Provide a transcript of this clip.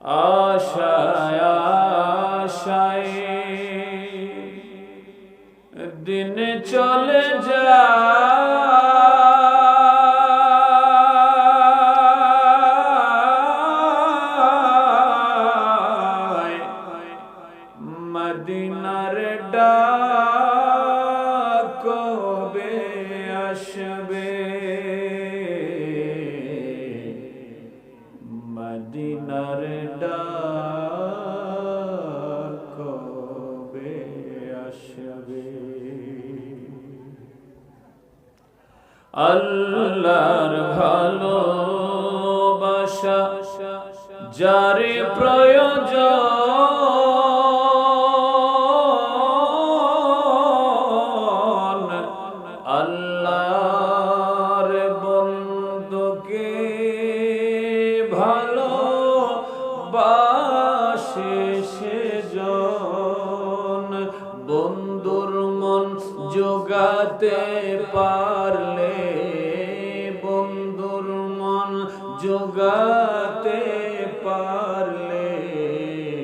আশায় আশায়। দিন চলে যায়। মদিনার ডাক কবে আসবে? মদিনার ডাক কবে আসবে? আল্লাহর ভালোবাসা যারে প্রয়োজন আল্লাহর বাসে সেজন বন্ধুর মন যোগাতে পারলে বন্ধুর মন যোগাতে পারলে।